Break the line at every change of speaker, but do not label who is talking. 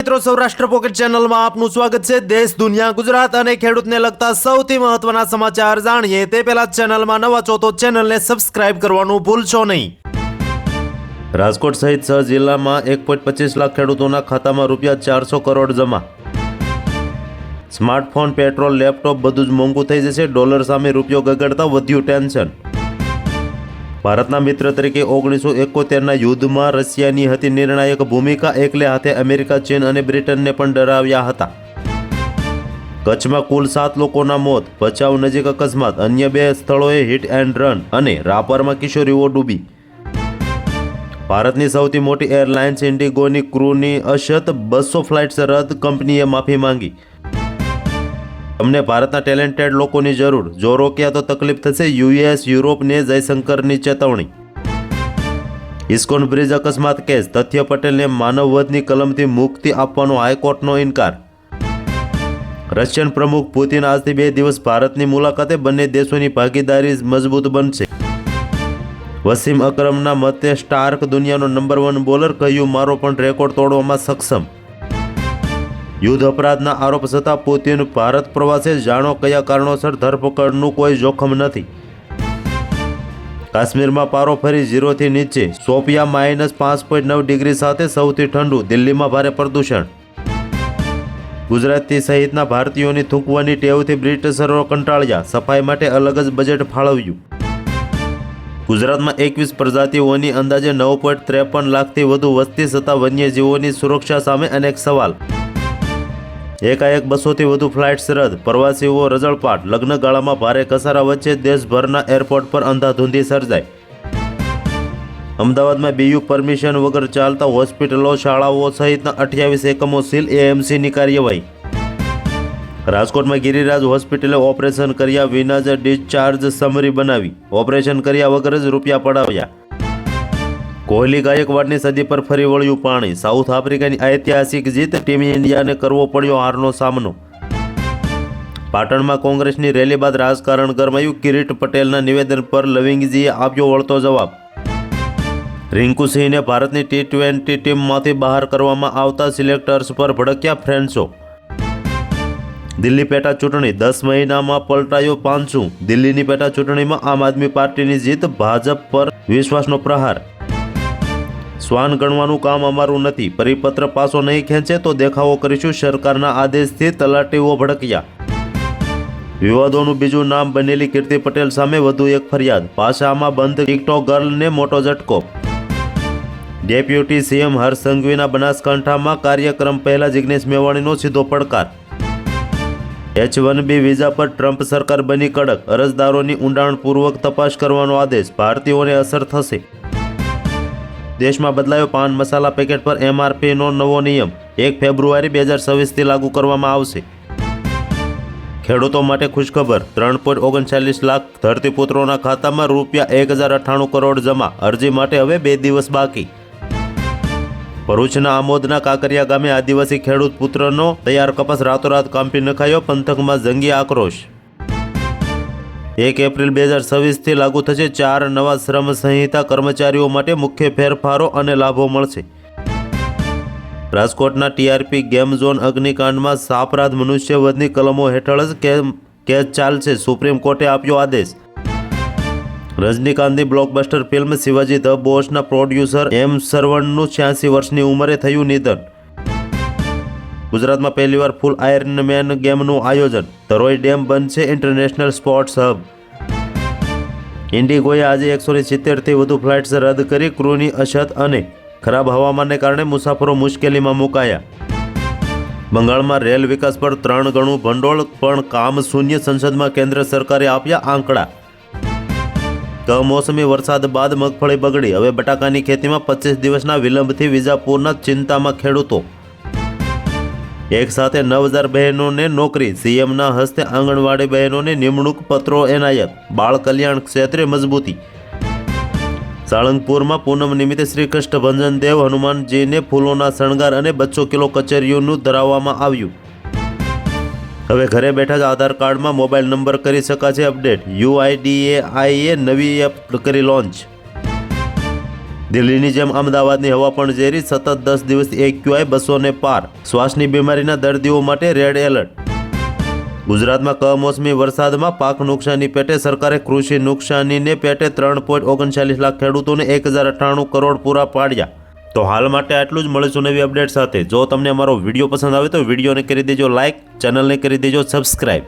મિત્રો, સૌરાષ્ટ્ર પોકેટ ચેનલમાં આપનું સ્વાગત છે. દેશ, દુનિયા, ગુજરાત અને ખેડૂતને લગતા સૌથી મહત્વના સમાચાર જાણીએ. તે પહેલા ચેનલમાં નવા છો તો ચેનલને સબસ્ક્રાઇબ કરવાનું ભૂલશો નહીં. રાજકોટ સહિત છ જિલ્લામાં એક પોઈન્ટ પચીસ લાખ ખેડૂતોના ખાતામાં રૂપિયા ચારસો કરોડ જમા. સ્માર્ટફોન, પેટ્રોલ, લેપટોપ બધું જ મોંઘું થઈ જશે. ડોલર સામે રૂપિયો ગગડતા વધ્યું ટેન્શન. ભારતના મિત્ર તરીકે ઓગણીસો એકોતેરના યુદ્ધમાં રશિયાની હતી નિર્ણાયક ભૂમિકા એકલે હાથે અમેરિકા, ચીન અને બ્રિટનને પણ ડરાવ્યા હતા. કચ્છમાં કુલ સાત લોકોના મોત, ભચાઉ નજીક અકસ્માત, અન્ય બે સ્થળોએ હિટ એન્ડ રન અને રાપરમાં કિશોરીઓ ડૂબી. ભારતની સૌથી મોટી એરલાઇન્સ ઇન્ડિગોની ક્રૂની અછત બસો ફ્લાઇટ્સ રદ કંપનીએ માફી માંગી. અમને ભારતના ટેલેન્ટેડ લોકોની જરૂર. જો રોક્યા તો તકલીફ થશે યુએસ યુરોપને જયશંકરની ચેતવણી. ઇસ્કોન બ્રિજ અકસ્માત કેસ. તથ્ય પટેલને માનવવધની કલમથી મુક્તિ આપવાનો હાઈકોર્ટનો ઇનકાર. રશિયન પ્રમુખ પુતિન આજથી બે દિવસ ભારતની મુલાકાતે બંને દેશોની ભાગીદારી મજબૂત બનશે. વસીમ અકરમના મતે સ્ટાર્ક દુનિયાનો નંબર વન બોલર, કહ્યું, મારો પણ રેકોર્ડ તોડવામાં સક્ષમ. યુદ્ધ અપરાધના આરોપ છતાં પુતિન ભારત પ્રવાસે જાણો કયા કારણોસર ધરપકડનું કોઈ જોખમ નથી. કાશ્મીરમાં પારો ફરી ઝીરોથી નીચે, સોપિયા માઇનસ પાંચ પોઈન્ટ નવ ડિગ્રી સાથે સૌથી ઠંડુ, દિલ્હીમાં ભારે પ્રદૂષણ. ગુજરાતી સહિતના ભારતીયોની થૂંકવાની ટેવથી બ્રિટિશરો કંટાળ્યા, સફાઈ માટે અલગ જ બજેટ ફાળવ્યું. ગુજરાતમાં એકવીસ પ્રજાતિઓની અંદાજે નવ પોઈન્ટ ત્રેપન લાખથી વધુ વસ્તી છતાં વન્યજીવોની સુરક્ષા સામે અનેક સવાલ. એકાએક બસોથી વધુ ફ્લાઇટ્સ રદ. પ્રવાસીઓ રજળપાટ લગ્નગાળામાં ભારે કસારા વચ્ચે દેશભરના એરપોર્ટ પર અંધાધૂંધી સર્જાઈ. અમદાવાદમાં બીયુ પરમિશન વગર ચાલતા હોસ્પિટલો, શાળાઓ સહિતના અઠ્યાવીસ એકમો સીલ. એએમસીની કાર્યવાહી. રાજકોટમાં ગિરિરાજ હોસ્પિટલે ઓપરેશન કર્યા વિના જ ડિસ્ચાર્જ સમરી બનાવી. ઓપરેશન કર્યા વગર જ રૂપિયા પડાવ્યા. કોહલી ગાયકવાડની સદી પર ફરી વળ્યું પાણી. સાઉથ આફ્રિકાની ઐતિહાસિક જીત ટીમ ઇન્ડિયાને કરવો પડ્યો હારનો સામનો. પાટણમાં કોંગ્રેસની રેલી બાદ રાજકારણ ગરમાયું. કિરીટ પટેલના નિવેદન પર લવિંગજીએ આપ્યો વળતો જવાબ. રિંકુ સિંહને ભારતની ટી ટ્વેન્ટી ટીમમાંથી બહાર કરવામાં આવતા સિલેક્ટર્સ પર ભડક્યા ફ્રેન્ડ્સો. દિલ્હી પેટા ચૂંટણી દસ મહિનામાં પલટાયો પાંચું. દિલ્હીની પેટા ચૂંટણીમાં આમ આદમી પાર્ટીની જીત ભાજપ પર વિશ્વાસનો પ્રહાર. શ્વાન ગણવાનું કામ અમારું નથી. પરિપત્ર પાસો નહીં ખેંચે તો દેખાવો કરીશું સરકારના આદેશથી તલાટીઓ ભડક્યા. વિવાદોનું બીજું નામ બનેલી કીર્તિ પટેલ સામે વધુ એક ફરિયાદ. પાછામાં બંધ ટિકટોક ગર્લને મોટો ઝટકો. ડેપ્યુટી સીએમ હર્ષ સંઘવીના બનાસકાંઠામાં કાર્યક્રમ પહેલા જિગ્નેશ મેવાણીનો સીધો પડકાર. એચ વન બી વિઝા પર ટ્રમ્પ સરકાર બની કડક. અરજદારોની ઊંડાણપૂર્વક તપાસ કરવાનો આદેશ. ભારતીયોને અસર થશે. દેશમાં બદલાયો પાન મસાલા પેકેટ પર એમઆરપીનો નવો નિયમ. એક ફેબ્રુઆરી બે હજાર છવ્વીસથી લાગુ કરવામાં આવશે. ખેડૂતો માટે ખુશખબર. ત્રણ પોઈન્ટ ઓગણચાલીસ લાખ ધરતીપુત્રોના ખાતામાં રૂપિયા એક હજાર અઠ્ઠાણું કરોડ જમા. અરજી માટે હવે બે દિવસ બાકી. ભરૂચના આમોદના કાંકરિયા ગામે આદિવાસી ખેડૂત પુત્રનો તૈયાર કપાસ રાતોરાત કાંપી નખાયો. પંથકમાં જંગી આક્રોશ. એક એપ્રિલ બે હજાર છવ્વીસથી લાગુ થશે ચાર નવા શ્રમ સંહિતા. કર્મચારીઓ માટે મુખ્ય ફેરફારો અને લાભો મળશે. રાજકોટના ટીઆરપી ગેમ ઝોન અગ્નિકાંડમાં સાપરાધ મનુષ્યવધની કલમો હેઠળ જ કેસ ચાલશે, સુપ્રીમ કોર્ટે આપ્યો આદેશ. રજનીકાંતની બ્લોકબસ્ટર ફિલ્મ શિવાજી ધ બોસના પ્રોડ્યુસર એમ સરવણનું છ્યાસી વર્ષની ઉંમરે થયું નિધન. ગુજરાતમાં પહેલીવાર ફૂલ આયર્નમેન ગેમનું આયોજન. ધરોઈ ડેમ બનશે ઇન્ટરનેશનલ સ્પોર્ટ્સ હબ ઇન્ડિગોએ આજે એકસો સિત્તેરથી વધુ ફ્લાઇટ્સ રદ કરી ક્રૂની અછત અને ખરાબ હવામાનને કારણે મુસાફરો મુશ્કેલીમાં મુકાયા. બંગાળમાં રેલ વિકાસ પર ત્રણ ગણું ભંડોળ, પણ કામ શૂન્ય સંસદમાં કેન્દ્ર સરકારે આપ્યા આંકડા. કમોસમી વરસાદ બાદ મગફળી બગડી. હવે બટાકાની ખેતીમાં પચીસ દિવસના વિલંબથી વિજાપુરના ચિંતામાં ખેડૂતો એક સાથે નવ હજાર બહેનોને નોકરી, સીએમના હસ્તે આંગણવાડી બહેનોને નિમણૂક પત્રો એનાયત, બાળ કલ્યાણ ક્ષેત્રે મજબૂતી. સાળંગપુરમાં પૂનમ નિમિત્તે શ્રી કૃષ્ણ ભંજન હનુમાનજીને ફૂલોના શણગાર અને બચ્ચો કિલો કચેરીઓનું ધરાવવામાં આવ્યું. હવે ઘરે બેઠા જ આધાર કાર્ડમાં મોબાઈલ નંબર કરી શકાશે અપડેટ. યુઆઈડીએઆઈએ નવી એપ કરી લોન્ચ. દિલ્હીની જેમ અમદાવાદની હવા પણ ઝેરી, સતત દસ દિવસથી એક્યુઆઈ બસો ને પાર. શ્વાસની બીમારીના દર્દીઓ માટે રેડ એલર્ટ. ગુજરાતમાં કમોસમી વરસાદમાં પાક નુકસાની પેટે સરકારે કૃષિ નુકસાનીને પેટે ત્રણ પોઈન્ટ ઓગણચાલીસ લાખ ખેડૂતોને એક હજાર અઠ્ઠાણું કરોડ પૂરા પાડ્યા. તો હાલ માટે આટલું જ. મળીશું નવી અપડેટ સાથે. જો તમને અમારો વીડિયો પસંદ આવે તો વિડીયોને કરી દેજો લાઇક ચેનલને કરી દેજો સબસ્ક્રાઇબ.